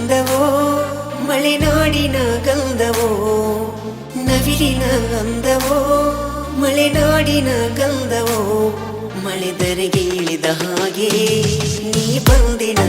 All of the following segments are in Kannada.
ಬಂದವೋ ಮಳೆ ನಾಡಿನ ಗಂಧವೋ ನವಿಲಿನ ಗಂಧವೋ ಮಳೆ ನಾಡಿನ ಗಂಧವೋ ಮಳೆದರೆಗೆ ಇಳಿದ ಹಾಗೆ ನೀ ಬಂದಿನ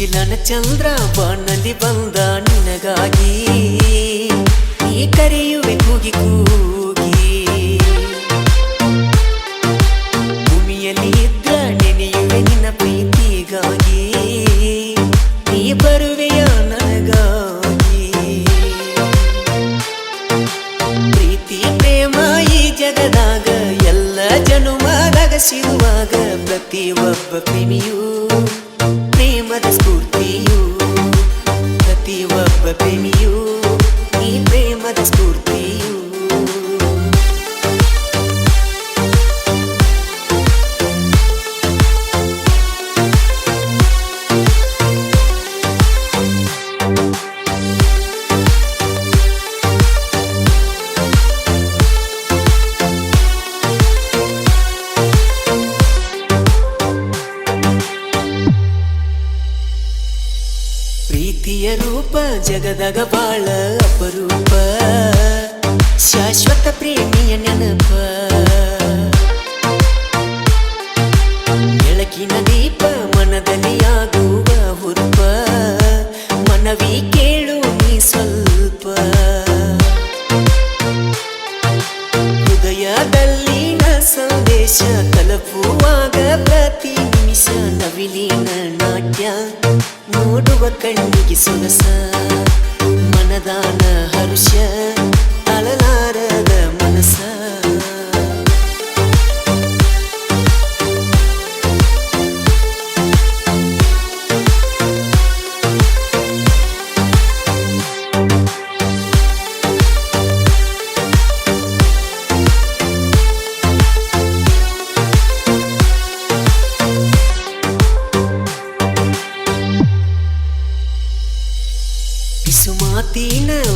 ಮುಗಿಲನ ಚಂದ್ರ ಬಾನಲ್ಲಿ ಬಂದ ನಿನಗಾಗಿ. ಈ ಕರೆಯುವೆ ಕೂಗಿ ಕೂಗಿ. ಭೂಮಿಯಲ್ಲಿ ಇದ್ದ ನೆನೆಯುವೆ ನಿನ್ನ ಪ್ರೀತಿಗಾಗಿ. ನೀ ಬರುವೆಯ ನನಗಾಗಿ. ಪ್ರೀತಿ, ಪ್ರೇಮ ಈ ಜಗದಾಗ ಎಲ್ಲ ಜನುಮದಾಗ ಸಿಗುವಾಗ ಒಬ್ಬ ಪ್ರೇಮಿಯೂ ಪ್ರೀತಿಯ ರೂಪ ಜಗದಗ ಬಾಳ ಅಪರೂಪ. ಶಾಶ್ವತ ಪ್ರೇಮಿಯ ನೆನಪ. ಬೆಳಕಿನ ದೀಪ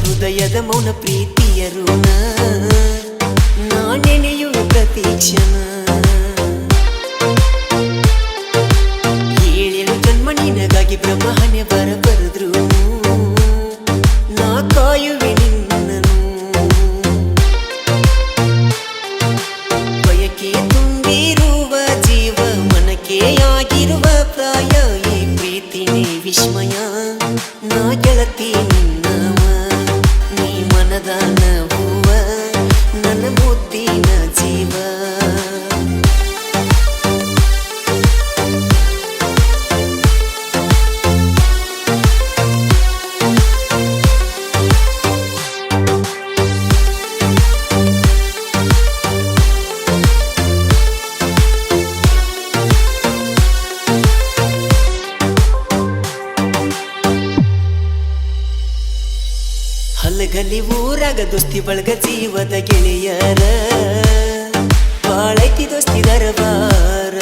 ಹೃದಯದ ಮೌನ ಪ್ರೀತಿಯ ಋಣ. ನಾನೆನೆಯುವ ಪ್ರತೀಕ್ಷಣ ಏಳೆಳು ಜನ್ಮ ನಿನಗಾಗಿ ಬ್ರಹ್ಮಹನೆ ಬರ ಬರೆದ್ರು. ನಾ ಕಾಯುವೆ ನಿನ್ನನು ಬಯಕೆ ತುಂಬಿರುವ ಜೀವ, ಮನಕೇಯಾಗಿರುವ ಪ್ರಾಯ, ಈ ಪ್ರೀತಿನೇ ವಿಸ್ಮಯ. ನಾ ಗೆಳತಿ ಹಲಗಲಿ ಊರಾಗ ದೋಸ್ತಿ ಬಳಗ ಜೀವದ ಗೆಳೆಯರ. ಬಾಳೈತಿ ದೋಸ್ತಿ ದರಬಾರ.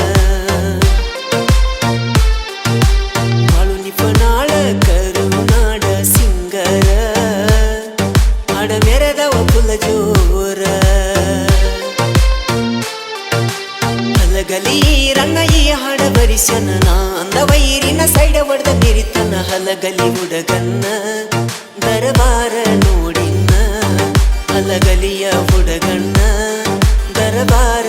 ಬಾಳು ನಿಪನಾಳ, ಕರುನಾಡ ಸಿಂಗರ. ಹಾಡ ಮೆರೆದವ ಕುಲ ಜೋರ ಹಲಗಲಿ ರನ್ನ ಈ ಹಾಡ ಬರಿಸನ ನಾಂದ ವೈರಿನ ಸೈಡ ಹೊಡೆದ ಮೀರಿತನ ಹಲಗಲಿ ಹುಡುಗನ್ನ ದರಬಾರ. ಹಲಗಲಿಯ ಹುಡುಗಣ್ಣ ದರಬಾರ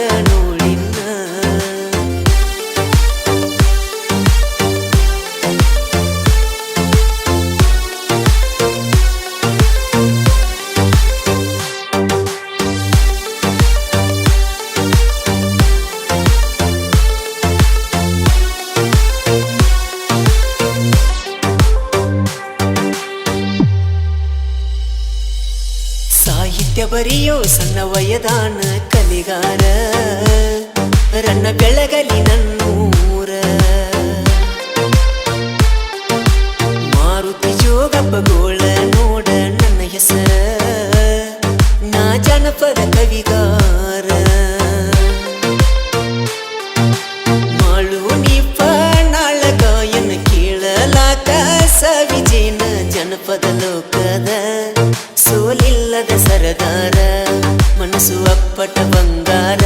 ಪರಿಯೋ ಸಣ್ಣ ವಯದಾನ ಕಲಿಗಾರ ರನ್ನ ಬೆಳಗಲಿ ನನ್ನ ಬಂಗಾರ ಮನಸ್ಸು ಅಪ್ಪಟ ಬಂಗಾರ.